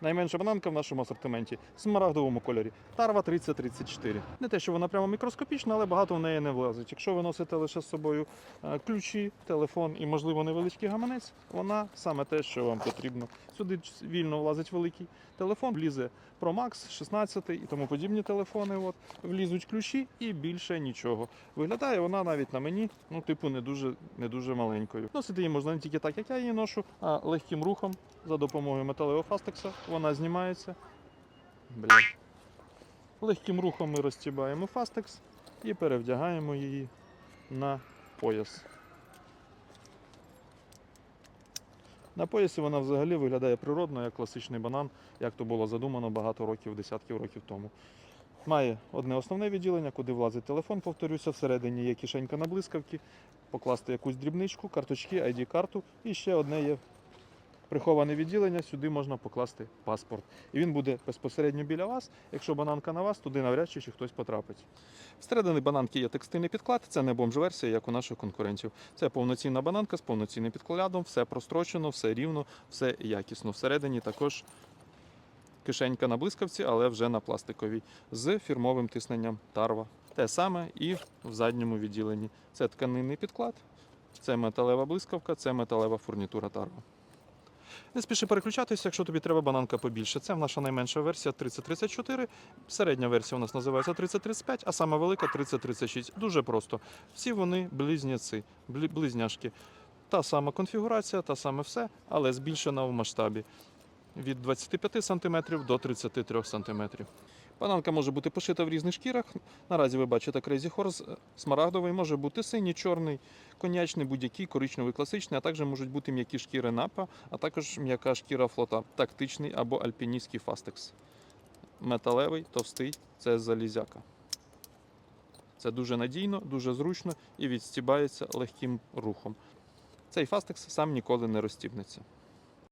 Найменша бананка в нашому асортименті в смарагдовому кольорі. Тарва 3034. Не те, що вона прямо мікроскопічна, але багато в неї не влазить. Якщо ви носите лише з собою е, ключі, телефон і, можливо, невеличкий гаманець, вона саме те, що вам потрібно. Сюди вільно влазить великий телефон, влізе Pro Max 16 і тому подібні телефони. От влізуть ключі і більше нічого. Виглядає вона навіть на мені, ну, типу, не дуже, не дуже маленькою. Носити її можна не тільки так, як я її ношу, а легким рухом за допомогою металевого фастекса. Вона знімається. Бля. Легким рухом ми розтібаємо фастекс і перевдягаємо її на пояс. На поясі вона взагалі виглядає природно, як класичний банан, як то було задумано багато років, десятків років тому. Має одне основне відділення, куди влазить телефон, повторюся, всередині є кишенька на блискавки, покласти якусь дрібничку, карточки, ID-карту і ще одне є приховане відділення, сюди можна покласти паспорт. І він буде безпосередньо біля вас. Якщо бананка на вас, туди навряд чи хтось потрапить. Всередині бананки є текстильний підклад, це не бомж-версія, як у наших конкурентів. Це повноцінна бананка з повноцінним підкладом, все прострочено, все рівно, все якісно. Всередині також кишенька на блискавці, але вже на пластиковій, з фірмовим тисненням тарва. Те саме і в задньому відділенні. Це тканинний підклад, це металева блискавка, це металева фурнітура тарва. Не спіши переключатися, якщо тобі треба бананка побільше. Це наша найменша версія 3034. Середня версія у нас називається 3035, а сама велика 3036. Дуже просто. Всі вони близняці, близняшки. Та сама конфігурація, та саме все, але збільшена в масштабі від 25 см до 33 см. Бананка може бути пошита в різних шкірах. Наразі ви бачите Crazy Horse смарагдовий, може бути синій, чорний, конячний, будь-який, коричневий, класичний, а також можуть бути м'які шкіри напа, а також м'яка шкіра флота, тактичний або альпіністський фастекс. Металевий, товстий це залізяка. Це дуже надійно, дуже зручно і відстібається легким рухом. Цей фастекс сам ніколи не розстібнеться.